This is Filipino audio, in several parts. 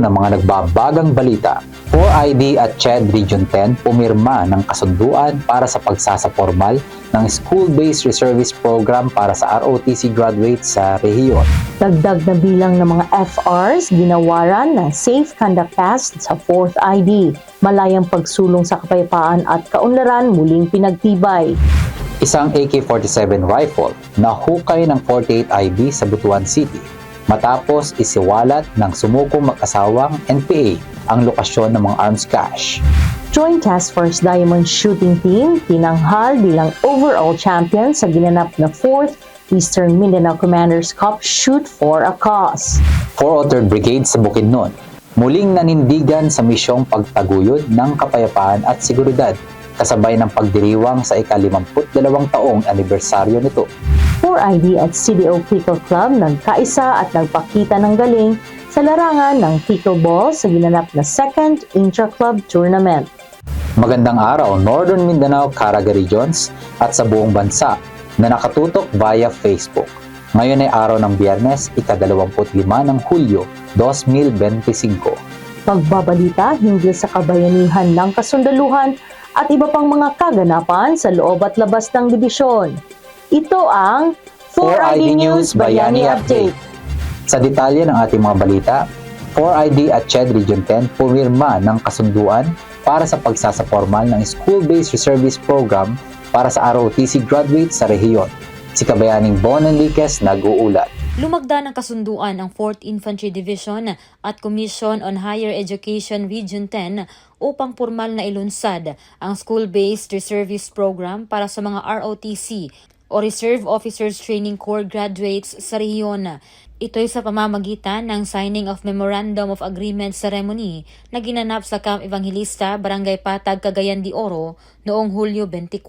ng mga nagbabagang balita, 4ID at CHED Region 10 pumirma ng kasunduan para sa pagsasapormal ng School-Based Reservist Program para sa ROTC graduates sa rehiyon. Dagdag na bilang ng mga FRs, ginawaran ng Safe Conduct Test sa 4th ID. Malayang pagsulong sa kapayapaan at kaunlaran muling pinagtibay. Isang AK-47 rifle na hukay ng 48 IB sa Butuan City matapos isiwalat ng sumukong mag-asawang NPA ang lokasyon ng mga arms cache. Joint Task Force Diamond Shooting Team tinanghal bilang overall champion sa ginanap na 4th Eastern Mindanao Commanders Cup Shoot for a Cause. 403rd Brigade sa Bukidnon, muling nanindigan sa misyong pagtaguyod ng kapayapaan at seguridad kasabay ng pagdiriwang sa ika-52 taong anibersaryo nito. 4ID at CDO Pickle Club nagkaisa at nagpakita ng galing sa larangan ng pickleball sa ginanap na second intra-club tournament. Magandang araw Northern Mindanao, Caraga Regions at sa buong bansa na nakatutok via Facebook. Ngayon ay araw ng biyernes, ika-25 ng Hulyo 2025. Pagbabalita hinggil sa kabayanihan ng kasundaluhan at iba pang mga kaganapan sa loob at labas ng dibisyon. Ito ang 4ID News Bayani Update. Sa detalye ng ating mga balita, 4ID at CHED Region 10 pumirma ng kasunduan para sa pagsasapormal ng School-Based Reservist Program para sa ROTC graduates sa rehiyon. Si Kabayaning Bon Enriquez nag-uulat. Lumagda ng kasunduan ang 4th Infantry Division at Commission on Higher Education Region 10 upang formal na ilunsad ang School-Based Reservist Program para sa mga ROTC o Reserve Officers Training Corps graduates sa rehiyon. Ito'y sa pamamagitan ng signing of Memorandum of Agreement ceremony na ginanap sa Camp Evangelista, Barangay Patag, Cagayan de Oro noong Hulyo 24.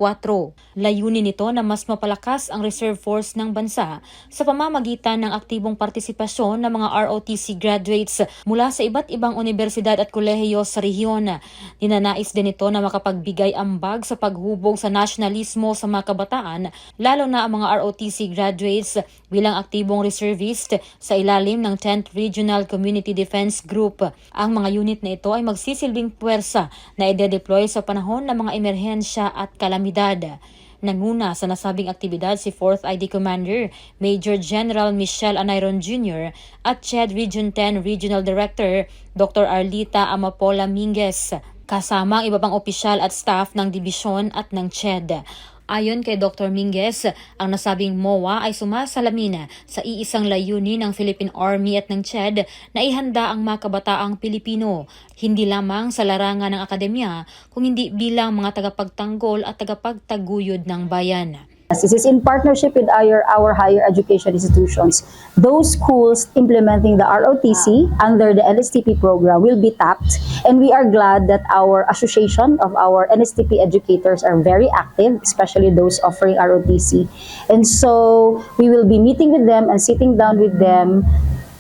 Layunin nito na mas mapalakas ang reserve force ng bansa sa pamamagitan ng aktibong partisipasyon ng mga ROTC graduates mula sa iba't ibang universidad at kolehiyo sa rehiyon. Ninanais din ito na makapagbigay ambag sa paghubog sa nasyonalismo sa mga kabataan, lalo na ang mga ROTC graduates bilang aktibong reservist sa ilalim ng 10th Regional Community Defense Group. Ang mga unit na ito ay magsisilbing puwersa na ide-deploy sa panahon ng mga emerhensya at kalamidad. Nanguna sa nasabing aktibidad si 4th ID Commander Major General Michelle Anayron Jr. at CHED Region 10 Regional Director Dr. Arlita Amapola Minguez kasama ang iba pang opisyal at staff ng dibisyon at ng CHED. Ayon kay Dr. Minguez, ang nasabing MOA ay sumasalamin sa iisang layunin ng Philippine Army at ng CHED na ihanda ang mga kabataang Pilipino, hindi lamang sa larangan ng akademya, kung hindi bilang mga tagapagtanggol at tagapagtaguyod ng bayan. This is in partnership with our, our higher education institutions. Those schools implementing the ROTC under the NSTP program will be tapped, and we are glad that our association of our NSTP educators are very active, especially those offering ROTC. And so we will be meeting with them and sitting down with them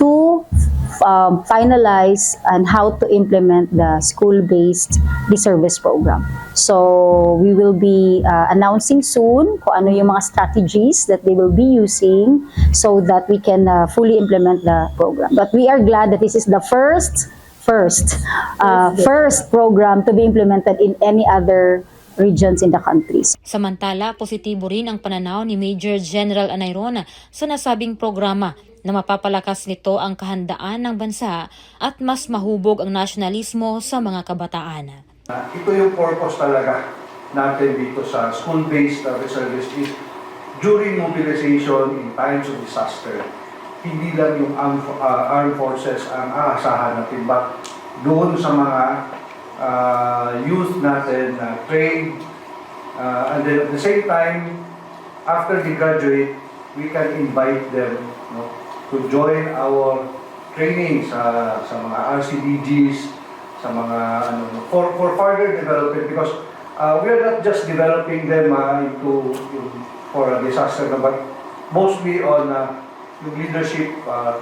to um, finalize and how to implement the school-based reservice program. So we will be uh, announcing soon kung ano yung mga strategies that they will be using so that we can uh, fully implement the program. But we are glad that this is the first first uh, first program to be implemented in any other regions in the countries. Samantala, positibo rin ang pananaw ni Major General Anayron sa nasabing programa na mapapalakas nito ang kahandaan ng bansa at mas mahubog ang nasyonalismo sa mga kabataan. Ito yung purpose talaga natin dito sa school-based reservist is during mobilization in times of disaster, hindi lang yung armed, uh, armed forces ang aasahan natin, but doon sa mga uh, youth natin na trained, uh, and then at the same time, after they graduate, we can invite them no, to join our training sa, sa mga RCDGs, sa mga ano, for, for further development because uh, we are not just developing them uh, into yung, for a disaster, but mostly on uh, leadership uh,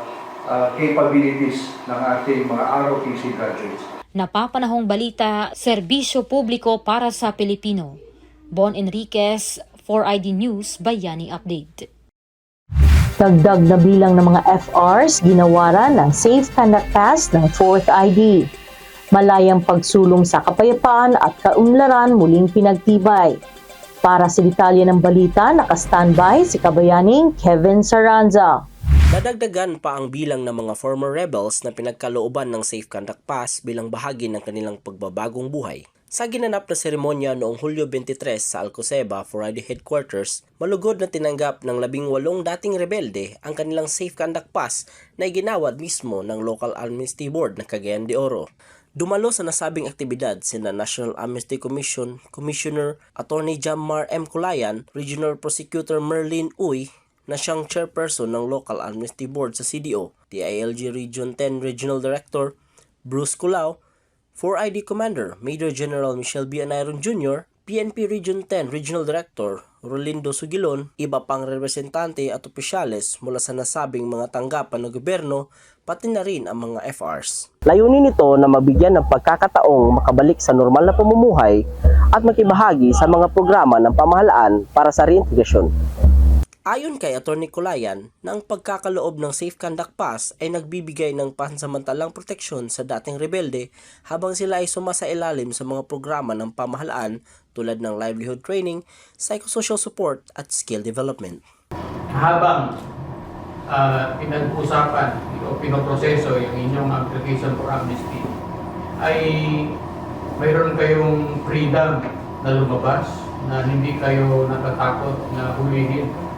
uh, capabilities ng ating mga ROTC graduates. Napapanahong balita, serbisyo publiko para sa Pilipino. Bon Enriquez, 4ID News, Bayani Update. Dagdag na bilang ng mga FRs ginawaran ng Safe Conduct Pass ng 4th ID. Malayang pagsulong sa kapayapaan at kaunlaran muling pinagtibay. Para sa detalye ng balita, naka-standby si kabayaning Kevin Saranza. Dadagdagan pa ang bilang ng mga former rebels na pinagkalooban ng Safe Conduct Pass bilang bahagi ng kanilang pagbabagong buhay. Sa ginanap na seremonya noong Hulyo 23 sa Alcoseba, 4ID Headquarters, malugod na tinanggap ng labing walong dating rebelde ang kanilang Safe Conduct Pass na iginawad mismo ng Local Amnesty Board ng Cagayan de Oro. Dumalo sa nasabing aktibidad sina National Amnesty Commission Commissioner Attorney Jammar M. Culayan, Regional Prosecutor Merlin Uy, na siyang chairperson ng Local Amnesty Board sa CDO, DILG Region 10 Regional Director Bruce Culao, 4ID Commander Major General Michel B. Anayron Jr., PNP Region 10 Regional Director Rolindo Sugilon, iba pang representante at opisyales mula sa nasabing mga tanggapan ng gobyerno, pati na rin ang mga FRs. Layunin nito na mabigyan ng pagkakataong makabalik sa normal na pamumuhay at makibahagi sa mga programa ng pamahalaan para sa reintegrasyon. Ayon kay Atty. Colayan, na ang pagkakaloob ng Safe Conduct Pass ay nagbibigay ng pansamantalang proteksyon sa dating rebelde habang sila ay sumasailalim sa mga programa ng pamahalaan tulad ng livelihood training, psychosocial support at skill development. habang ah, pinag-usapan o pinoproseso yung inyong application for amnesty, ay mayroon kayong freedom na lumabas, na hindi kayo natatakot na hulihin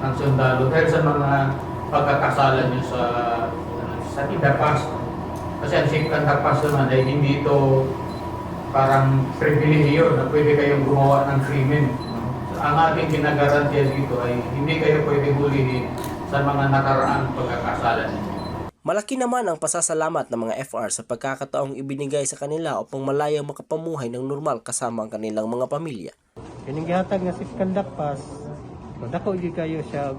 ng sundalo dahil sa mga pagkakasala nyo sa sa Tidapas. Kasi ang safe Tidapas naman ay hindi ito parang pribilehiyo na pwede kayong gumawa ng krimen. Ang ating ginagarantiya dito ay hindi kayo pwede hulihin sa mga nakaraang pagkakasala ninyo. Malaki naman ang pasasalamat ng mga FR sa pagkakataong ibinigay sa kanila upang malayang makapamuhay ng normal kasama ang kanilang mga pamilya. Kining gihatag nga si Kandak Pass, dako gyud kayo siya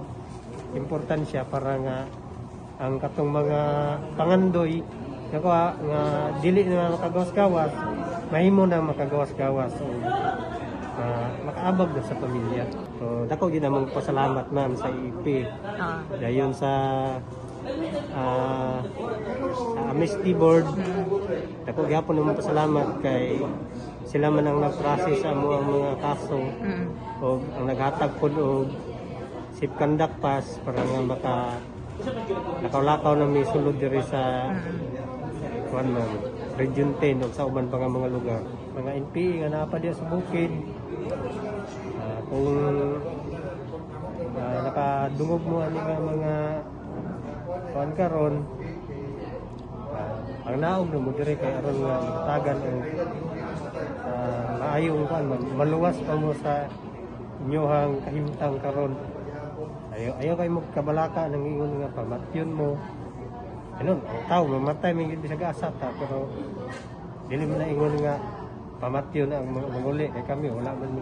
importansya para nga ang katong mga pangandoy nako ah, nga dili na makagawas-gawas, mahimo na makagawas-gawas o ah, makaabag na sa pamilya. So dako gyud namang pasalamat ma'am sa IP. Dayon sa ah, sa Amnesty Board. Dako gyapon namang pasalamat kay sila man ang nag-process sa mo ang mga kaso. O ang naghatag po og safe conduct pass para nga maka nakalakaw na may sulod diri sa kuan man region 10 o sa uban pa nga mga lugar. Mga NPA nga naa pa diya sa bukid. Ah, kung ah, nakadungog mo ani nga mga kuan karon ah, ang naog na mo dire kay aron nga tagan ang uh, maayong man maluwas pa mo sa inyohang kahimtang karon. Ayaw ayaw kay mo kabalaka nang ingon nga pamatyon mo. Ganun, ang tao mamatay may hindi sa ta pero dili mo na ingon nga pamatyon ang manguli kay kami wala man mo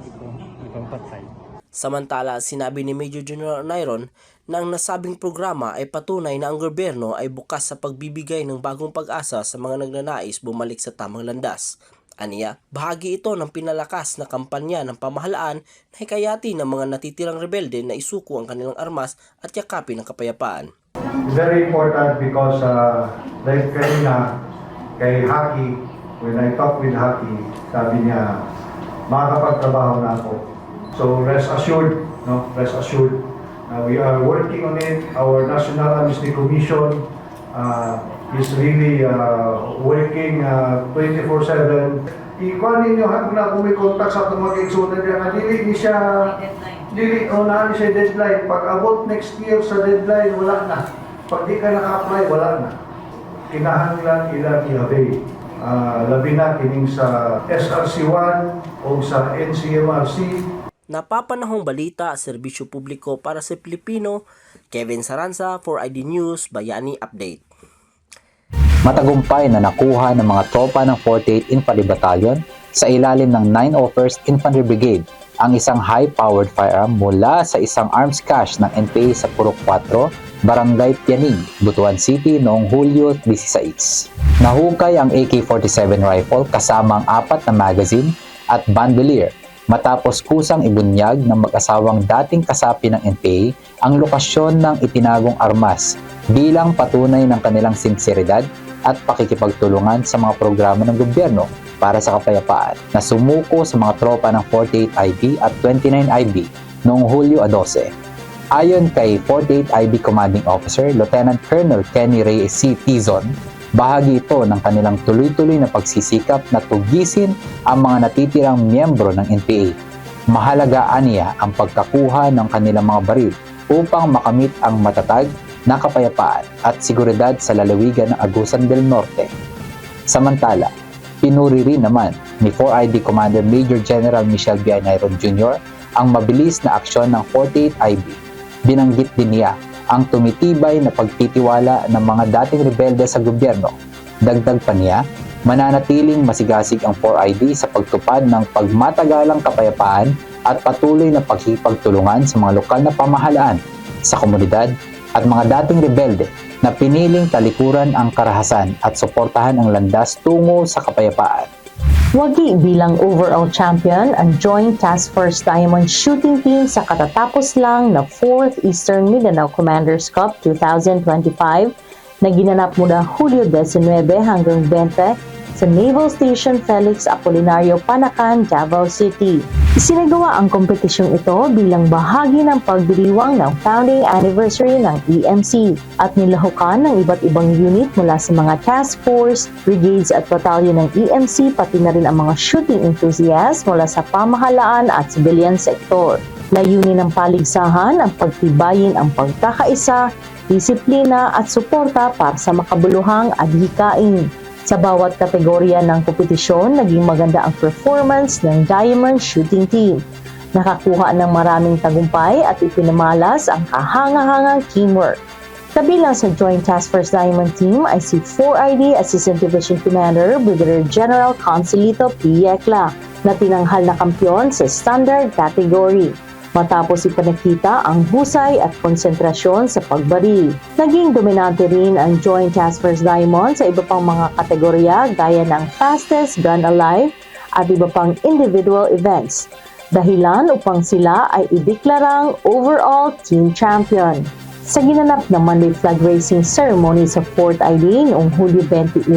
ibang patay. Samantala, sinabi ni Major General Nairon na ang nasabing programa ay patunay na ang gobyerno ay bukas sa pagbibigay ng bagong pag-asa sa mga nagnanais bumalik sa tamang landas. Aniya, bahagi ito ng pinalakas na kampanya ng pamahalaan na hikayati ng mga natitirang rebelde na isuko ang kanilang armas at yakapin ang kapayapaan. very important because uh, like kanina kay Haki, when I talk with Haki, sabi niya, makakapagtrabaho na ako. So rest assured, no, rest assured, uh, we are working on it. Our National Amnesty Commission uh, is really uh, working uh, 24/7. Ikuha ninyo kung na contact sa itong mga igsunan niya, nga dili ni siya, dili, o na siya deadline. Pag abot next year sa deadline, wala na. Pag di ka naka-apply, wala na. Kinahanglan ilang i-avail. Uh, labi na kining sa SRC1 o sa NCMRC Napapanahong balita, serbisyo publiko para sa Pilipino, Kevin Saranza for ID News, Bayani Update. Matagumpay na nakuha ng mga tropa ng 48 Infantry Battalion sa ilalim ng 901st Infantry Brigade ang isang high-powered firearm mula sa isang arms cache ng NPA sa Purok 4, Barangay Pianing, Butuan City noong Hulyo 16. Nahukay ang AK-47 rifle kasama ang apat na magazine at bandolier matapos kusang ibunyag ng mag-asawang dating kasapi ng NPA ang lokasyon ng itinagong armas bilang patunay ng kanilang sinseridad at pakikipagtulungan sa mga programa ng gobyerno para sa kapayapaan na sumuko sa mga tropa ng 48IB at 29IB noong Hulyo 12. Ayon kay 48IB Commanding Officer Lieutenant Colonel Kenny Ray C. Tizon, bahagi ito ng kanilang tuloy-tuloy na pagsisikap na tugisin ang mga natitirang miyembro ng NPA. Mahalaga aniya ang pagkakuha ng kanilang mga baril upang makamit ang matatag na kapayapaan at seguridad sa lalawigan ng Agusan del Norte. Samantala, pinuri rin naman ni 4ID Commander Major General Michel Bianayron Jr. ang mabilis na aksyon ng 48IB. Binanggit din niya ang tumitibay na pagtitiwala ng mga dating rebelde sa gobyerno. Dagdag pa niya, mananatiling masigasig ang 4ID sa pagtupad ng pagmatagalang kapayapaan at patuloy na pagkipagtulungan sa mga lokal na pamahalaan, sa komunidad at mga dating rebelde na piniling talikuran ang karahasan at suportahan ang landas tungo sa kapayapaan. Wagi bilang overall champion ang Joint Task Force Diamond Shooting Team sa katatapos lang na 4th Eastern Mindanao Commanders Cup 2025 na ginanap mula Hulyo 19 hanggang 20 sa Naval Station Felix Apolinario, Panacan, Davao City. Isinagawa ang kompetisyong ito bilang bahagi ng pagdiriwang ng founding anniversary ng EMC at nilahukan ng iba't ibang unit mula sa mga task force, brigades at batalyon ng EMC pati na rin ang mga shooting enthusiasts mula sa pamahalaan at civilian sector. Layunin ng paligsahan ang pagtibayin ang pagkakaisa, disiplina at suporta para sa makabuluhang adhikain. Sa bawat kategorya ng kompetisyon, naging maganda ang performance ng Diamond Shooting Team. Nakakuha ng maraming tagumpay at ipinamalas ang kahanga-hangang teamwork. Kabilang sa Joint Task Force Diamond Team ay si 4ID Assistant Division Commander Brigadier General Consolito P. Yecla na tinanghal na kampyon sa standard category matapos ipinakita ang husay at konsentrasyon sa pagbaril. Naging dominante rin ang Joint Task Force Diamond sa iba pang mga kategorya gaya ng Fastest Gun Alive at iba pang individual events. Dahilan upang sila ay ideklarang overall team champion. Sa ginanap na Monday Flag Racing Ceremony sa 4th ID noong Hulyo 21,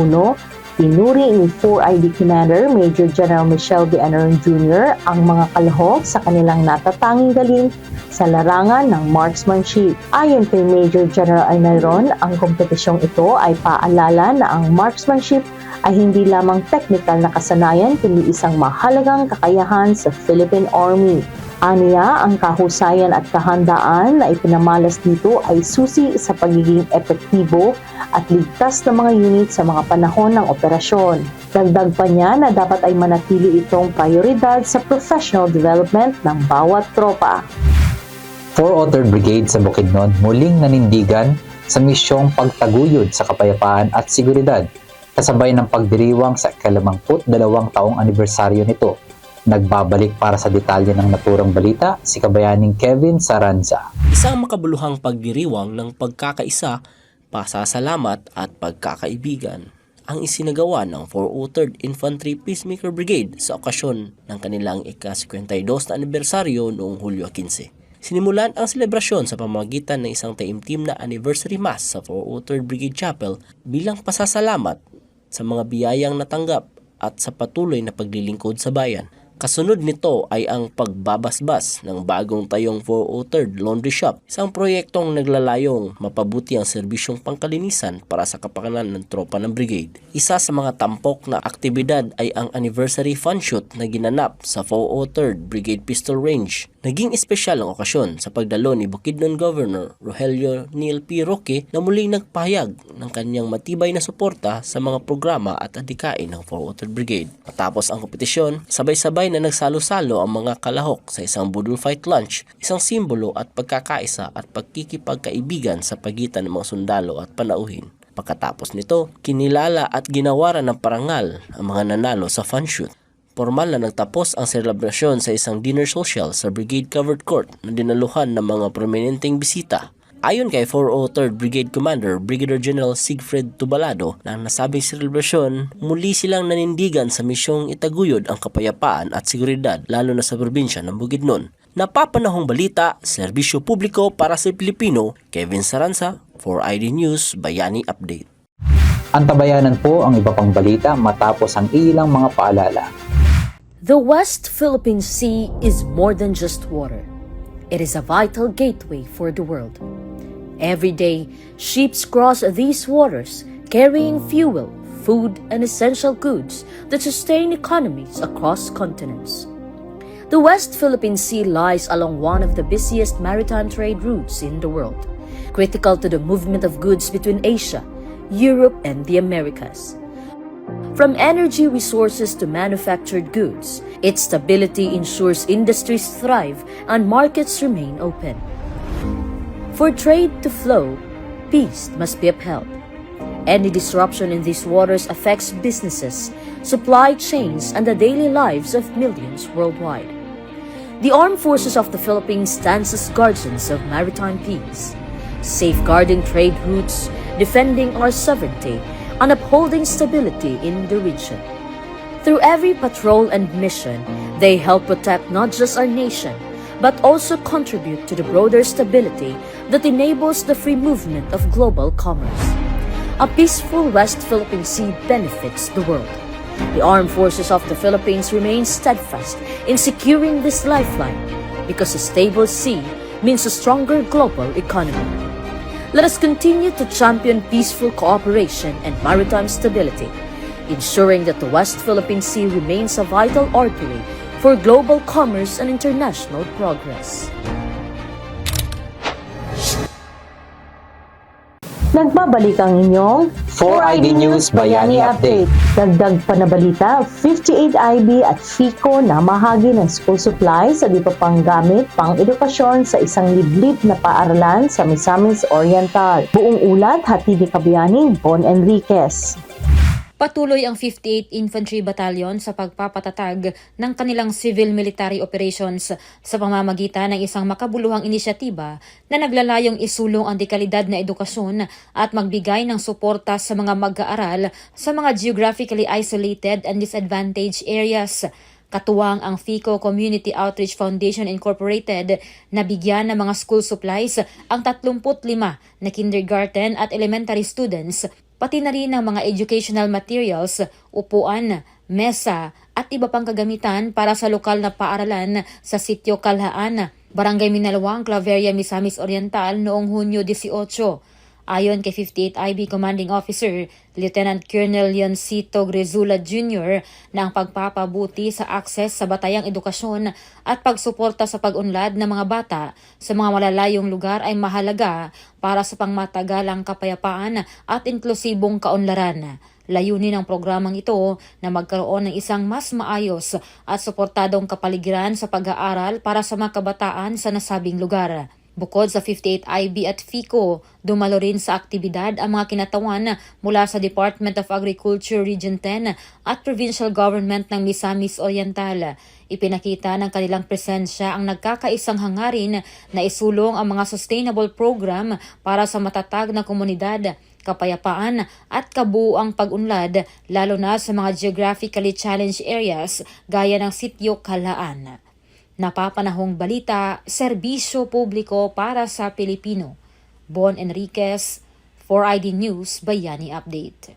Pinuri ni 4ID Commander Major General Michelle B. Anaron Jr. ang mga kalahok sa kanilang natatanging galing sa larangan ng marksmanship. Ayon kay Major General Anaron, ang kompetisyong ito ay paalala na ang marksmanship ay hindi lamang technical na kasanayan kundi isang mahalagang kakayahan sa Philippine Army. Aniya, ang kahusayan at kahandaan na ipinamalas dito ay susi sa pagiging epektibo at ligtas ng mga unit sa mga panahon ng operasyon. Dagdag pa niya na dapat ay manatili itong prioridad sa professional development ng bawat tropa. 4th Brigade sa Bukidnon muling nanindigan sa misyong pagtaguyod sa kapayapaan at seguridad kasabay ng pagdiriwang sa ikalimangput dalawang taong anibersaryo nito. Nagbabalik para sa detalye ng naturang balita si kabayaning Kevin Saranza. Isang makabuluhang pagdiriwang ng pagkakaisa, pasasalamat at pagkakaibigan ang isinagawa ng 403rd Infantry Peacemaker Brigade sa okasyon ng kanilang ika-52 na anibersaryo noong Hulyo 15. Sinimulan ang selebrasyon sa pamamagitan ng isang taimtim na anniversary mass sa 403rd Brigade Chapel bilang pasasalamat sa mga biyayang natanggap at sa patuloy na paglilingkod sa bayan. Kasunod nito ay ang pagbabasbas ng bagong tayong 403rd Laundry Shop, isang proyektong naglalayong mapabuti ang serbisyong pangkalinisan para sa kapakanan ng tropa ng brigade. Isa sa mga tampok na aktibidad ay ang anniversary fun shoot na ginanap sa 403rd Brigade Pistol Range. Naging espesyal ang okasyon sa pagdalo ni Bukidnon Governor Rogelio Neil P. Roque na muling nagpahayag ng kanyang matibay na suporta sa mga programa at adikain ng 403rd Brigade. Matapos ang kompetisyon, sabay-sabay na nagsalo-salo ang mga kalahok sa isang budol fight lunch, isang simbolo at pagkakaisa at pagkikipagkaibigan sa pagitan ng mga sundalo at panauhin. Pagkatapos nito, kinilala at ginawaran ng parangal ang mga nanalo sa fun shoot. Formal na nagtapos ang selebrasyon sa isang dinner social sa Brigade Covered Court na dinaluhan ng mga prominenteng bisita. Ayon kay 403rd Brigade Commander Brigadier General Siegfried Tubalado na ang nasabing selebrasyon, muli silang nanindigan sa misyong itaguyod ang kapayapaan at seguridad lalo na sa probinsya ng Bukidnon. Napapanahong balita, serbisyo publiko para sa Pilipino, Kevin Saranza, for ID News, Bayani Update. Antabayanan po ang iba pang balita matapos ang ilang mga paalala. The West Philippine Sea is more than just water. It is a vital gateway for the world. Every day, ships cross these waters carrying fuel, food, and essential goods that sustain economies across continents. The West Philippine Sea lies along one of the busiest maritime trade routes in the world, critical to the movement of goods between Asia, Europe, and the Americas. From energy resources to manufactured goods, its stability ensures industries thrive and markets remain open. For trade to flow, peace must be upheld. Any disruption in these waters affects businesses, supply chains, and the daily lives of millions worldwide. The armed forces of the Philippines stands as guardians of maritime peace, safeguarding trade routes, defending our sovereignty, and upholding stability in the region. Through every patrol and mission, they help protect not just our nation, but also contribute to the broader stability that enables the free movement of global commerce. A peaceful West Philippine Sea benefits the world. The armed forces of the Philippines remain steadfast in securing this lifeline because a stable sea means a stronger global economy. Let us continue to champion peaceful cooperation and maritime stability, ensuring that the West Philippine Sea remains a vital artery for global commerce and international progress. Nagbabalik ang inyong 4ID News Bayani Update. Dagdag pa na balita, 58 IB at FICO na mahagi ng school supplies at iba pang gamit pang edukasyon sa isang liblib na paaralan sa Misamis Oriental. Buong ulat, hatid ni Kabiyaning Bon Enriquez. Patuloy ang 58th Infantry Battalion sa pagpapatatag ng kanilang civil military operations sa pamamagitan ng isang makabuluhang inisyatiba na naglalayong isulong ang dekalidad na edukasyon at magbigay ng suporta sa mga mag-aaral sa mga geographically isolated and disadvantaged areas. Katuwang ang FICO Community Outreach Foundation Incorporated na bigyan ng mga school supplies ang 35 na kindergarten at elementary students pati na rin ng mga educational materials, upuan, mesa at iba pang kagamitan para sa lokal na paaralan sa sitio Kalhaan, Barangay Minalawang, Claveria, Misamis Oriental noong Hunyo 18. Ayon kay 58 IB Commanding Officer Lieutenant Colonel Leoncito Grezula Jr. na ang pagpapabuti sa akses sa batayang edukasyon at pagsuporta sa pag-unlad ng mga bata sa mga malalayong lugar ay mahalaga para sa pangmatagalang kapayapaan at inklusibong kaunlaran. Layunin ng programang ito na magkaroon ng isang mas maayos at suportadong kapaligiran sa pag-aaral para sa mga kabataan sa nasabing lugar. Bukod sa 58 IB at FICO, dumalo rin sa aktibidad ang mga kinatawan mula sa Department of Agriculture Region 10 at Provincial Government ng Misamis Oriental. Ipinakita ng kanilang presensya ang nagkakaisang hangarin na isulong ang mga sustainable program para sa matatag na komunidad, kapayapaan at kabuuang pag-unlad lalo na sa mga geographically challenged areas gaya ng sityo Kalaan. Napapanahong balita, serbisyo publiko para sa Pilipino. Bon Enriquez, 4ID News, Bayani Update.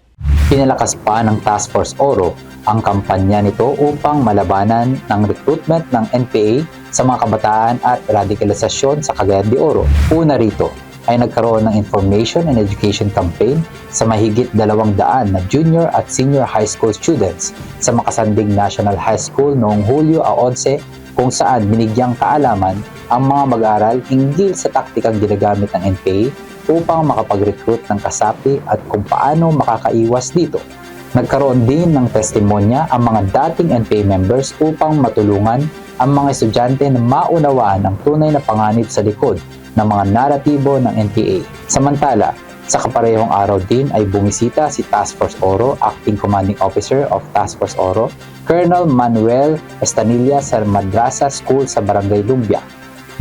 Pinalakas pa ng Task Force Oro ang kampanya nito upang malabanan ng recruitment ng NPA sa mga kabataan at radikalisasyon sa Cagayan de Oro. Una rito ay nagkaroon ng information and education campaign sa mahigit dalawang daan na junior at senior high school students sa Makasanding National High School noong Hulyo 11 kung saan binigyang kaalaman ang mga mag-aaral hinggil sa taktikang ginagamit ng NPA upang makapag-recruit ng kasapi at kung paano makakaiwas dito. Nagkaroon din ng testimonya ang mga dating NPA members upang matulungan ang mga estudyante na maunawaan ang tunay na panganib sa likod ng mga naratibo ng NPA. Samantala, sa kaparehong araw din ay bumisita si Task Force Oro, Acting Commanding Officer of Task Force Oro, Colonel Manuel Estanilla sa Madrasa School sa Barangay Lumbia.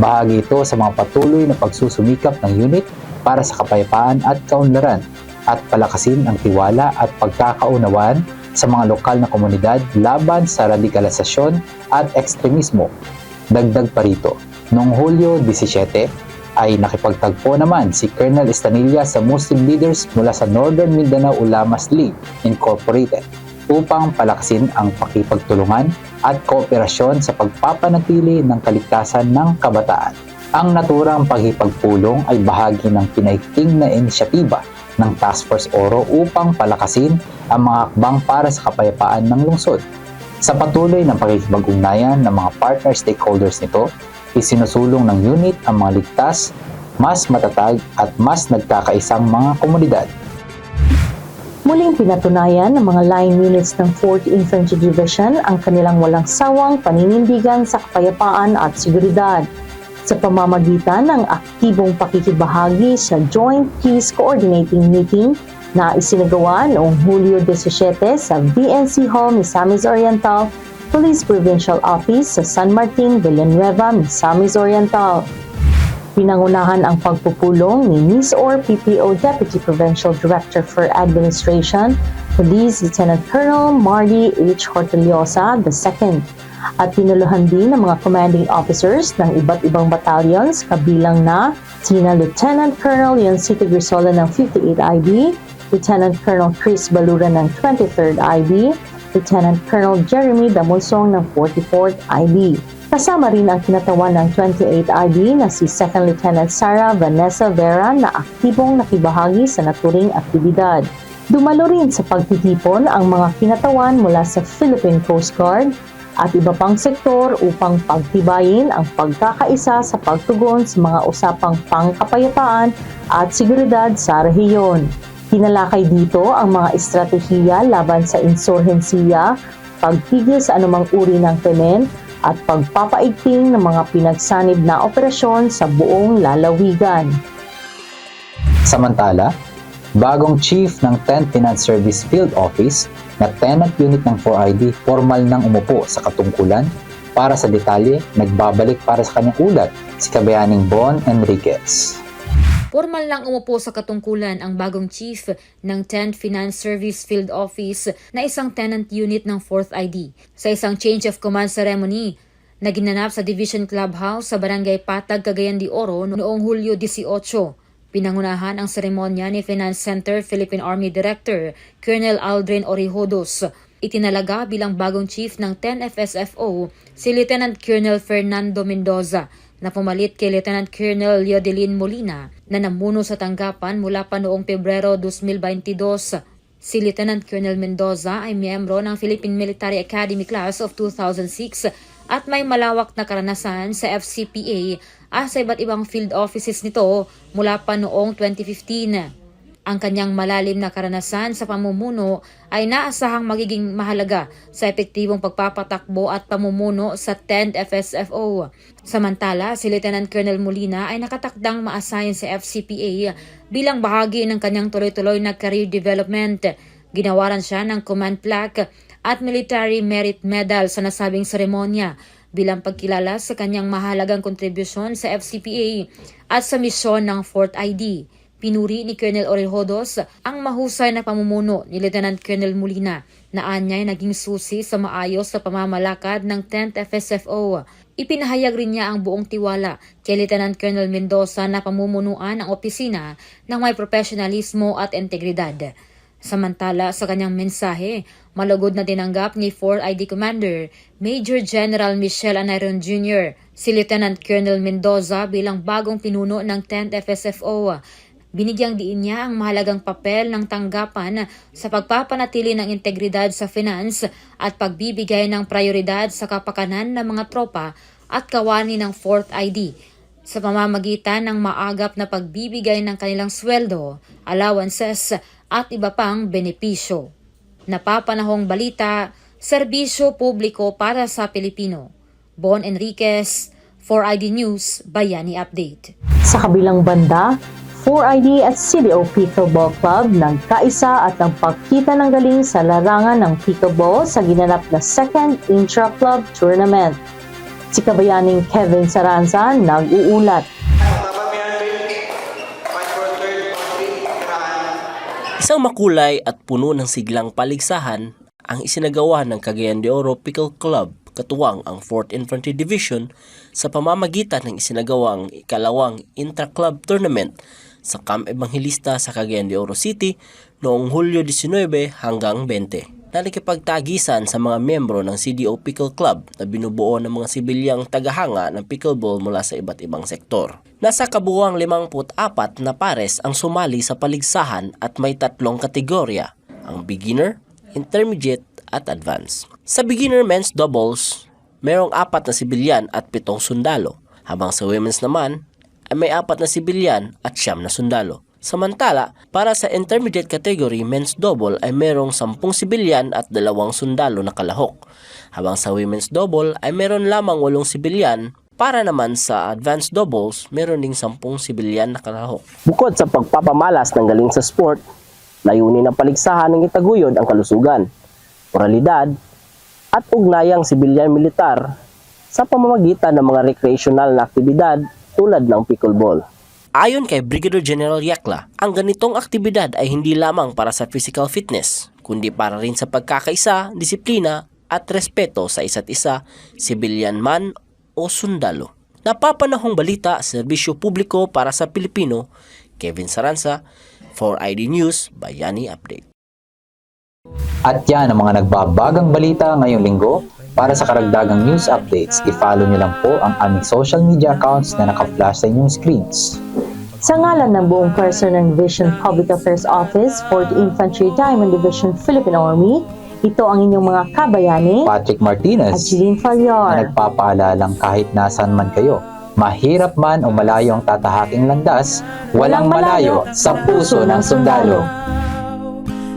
Bahagi ito sa mga patuloy na pagsusumikap ng unit para sa kapayapaan at kaunlaran at palakasin ang tiwala at pagkakaunawaan sa mga lokal na komunidad laban sa radikalisasyon at ekstremismo. Dagdag pa rito, noong Hulyo 17 ay nakipagtagpo naman si Colonel Estanilla sa Muslim leaders mula sa Northern Mindanao Ulamas League Incorporated upang palakasin ang pakipagtulungan at kooperasyon sa pagpapanatili ng kaligtasan ng kabataan. Ang naturang paghipagpulong ay bahagi ng pinaigting na inisyatiba ng Task Force Oro upang palakasin ang mga akbang para sa kapayapaan ng lungsod. Sa patuloy ng pakikipag-ugnayan ng mga partner stakeholders nito, isinusulong ng unit ang mga ligtas, mas matatag at mas nagkakaisang mga komunidad. Muling pinatunayan ng mga line units ng 4th Infantry Division ang kanilang walang sawang paninindigan sa kapayapaan at seguridad sa pamamagitan ng aktibong pakikibahagi sa Joint Peace Coordinating Meeting na isinagawa noong Hulyo 17 sa VNC Hall, Misamis Oriental, Police Provincial Office sa San Martin, Villanueva, Misamis Oriental. Pinangunahan ang pagpupulong ni Miss Or PPO Deputy Provincial Director for Administration, Police Lieutenant Colonel Marty H. Hortaliosa II at pinuluhan din ng mga commanding officers ng iba't ibang battalions kabilang na Sina Lieutenant Colonel Yancito Grisola ng 58 IB, Lieutenant Colonel Chris Balura ng 23rd IB, Lieutenant Colonel Jeremy Damulsong ng 44th IB. Kasama rin ang kinatawan ng 28 IB na si Second Lieutenant Sarah Vanessa Vera na aktibong nakibahagi sa naturing aktibidad. Dumalo rin sa pagtitipon ang mga kinatawan mula sa Philippine Coast Guard at iba pang sektor upang pagtibayin ang pagkakaisa sa pagtugon sa mga usapang pangkapayapaan at seguridad sa rehiyon. Tinalakay dito ang mga estratehiya laban sa insurhensiya, pagpigil sa anumang uri ng krimen, at pagpapaigting ng mga pinagsanib na operasyon sa buong lalawigan. Samantala, bagong chief ng 10th Finance Service Field Office na tenant unit ng 4ID formal nang umupo sa katungkulan para sa detalye, nagbabalik para sa kanyang ulat si Kabayaning Bon Enriquez. Formal lang umupo sa katungkulan ang bagong chief ng 10th Finance Service Field Office na isang tenant unit ng 4th ID sa isang change of command ceremony na ginanap sa Division Clubhouse sa Barangay Patag, Cagayan de Oro noong Hulyo 18. Pinangunahan ang seremonya ni Finance Center Philippine Army Director Colonel Aldrin Orihodos. Itinalaga bilang bagong chief ng 10 FSFO si Lieutenant Colonel Fernando Mendoza na pumalit kay Lieutenant Colonel Yodelin Molina na namuno sa tanggapan mula pa noong Pebrero 2022. Si Lieutenant Colonel Mendoza ay miyembro ng Philippine Military Academy Class of 2006 at may malawak na karanasan sa FCPA at sa iba't ibang field offices nito mula pa noong 2015. Ang kanyang malalim na karanasan sa pamumuno ay naasahang magiging mahalaga sa epektibong pagpapatakbo at pamumuno sa 10th FSFO. Samantala, si Lieutenant Colonel Molina ay nakatakdang ma-assign sa FCPA bilang bahagi ng kanyang tuloy-tuloy na career development. Ginawaran siya ng command plaque at military merit medal sa nasabing seremonya bilang pagkilala sa kanyang mahalagang kontribusyon sa FCPA at sa misyon ng 4th ID. Pinuri ni Colonel Orejodos ang mahusay na pamumuno ni Lieutenant Colonel Molina na anyay naging susi sa maayos na pamamalakad ng 10th FSFO. Ipinahayag rin niya ang buong tiwala kay Lieutenant Colonel Mendoza na pamumunuan ang opisina ng may profesionalismo at integridad. Samantala sa kanyang mensahe, malugod na tinanggap ni 4 ID Commander Major General Michelle Anairon Jr. si Lieutenant Colonel Mendoza bilang bagong pinuno ng 10th FSFO. Binigyang diin niya ang mahalagang papel ng tanggapan sa pagpapanatili ng integridad sa finance at pagbibigay ng prioridad sa kapakanan ng mga tropa at kawani ng 4th ID sa pamamagitan ng maagap na pagbibigay ng kanilang sweldo, allowances at iba pang benepisyo. Napapanahong balita, serbisyo publiko para sa Pilipino. Bon Enriquez, 4ID News, Bayani Update. Sa kabilang banda, 4ID at CDO Pickleball Club nagkaisa at ang pagkita ng galing sa larangan ng pickleball sa ginanap na second intra-club tournament. Si kabayaning Kevin Saranza nag-uulat. Isang makulay at puno ng siglang paligsahan ang isinagawa ng Cagayan de Oro Pickle Club katuwang ang 4th Infantry Division sa pamamagitan ng isinagawang ikalawang intra-club tournament sa Camp Evangelista sa Cagayan de Oro City noong Hulyo 19 hanggang 20. Nalikipagtagisan sa mga miyembro ng CDO Pickle Club na binubuo ng mga sibilyang tagahanga ng pickleball mula sa iba't ibang sektor. Nasa kabuuang 54 na pares ang sumali sa paligsahan at may tatlong kategorya, ang beginner, intermediate at advanced. Sa beginner men's doubles, mayroong apat na sibilyan at pitong sundalo, habang sa women's naman ay may apat na sibilyan at siyam na sundalo. Samantala, para sa intermediate category men's double ay mayroong sampung sibilyan at dalawang sundalo na kalahok. Habang sa women's double ay meron lamang walong sibilyan para naman sa advanced doubles, meron ding sampung sibilyan na kalahok. Bukod sa pagpapamalas ng galing sa sport, layunin ng paligsahan ng itaguyod ang kalusugan, moralidad, at ugnayang sibilyan militar sa pamamagitan ng mga recreational na aktibidad tulad ng pickleball. Ayon kay Brigadier General Yakla, ang ganitong aktibidad ay hindi lamang para sa physical fitness, kundi para rin sa pagkakaisa, disiplina at respeto sa isa't isa, sibilyan man o sundalo. Napapanahong balita, serbisyo publiko para sa Pilipino, Kevin Saranza, for ID News, Bayani Update. At yan ang mga nagbabagang balita ngayong linggo. Para sa karagdagang news updates, i-follow nyo lang po ang aming social media accounts na naka-flash sa inyong screens. Sa ngalan ng buong person ng Division Public Affairs Office, 4th Infantry Diamond Division Philippine Army, ito ang inyong mga kabayani Patrick at Martinez Jeline na Falyar. nagpapaalalang kahit nasan man kayo, mahirap man o malayo ang tatahaking landas, walang malayo sa puso ng sundalo.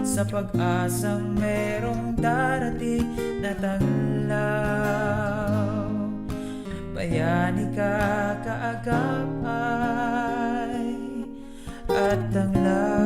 sa pag-asang merong darating na taglaw Bayani ka kaagapay at tanglaw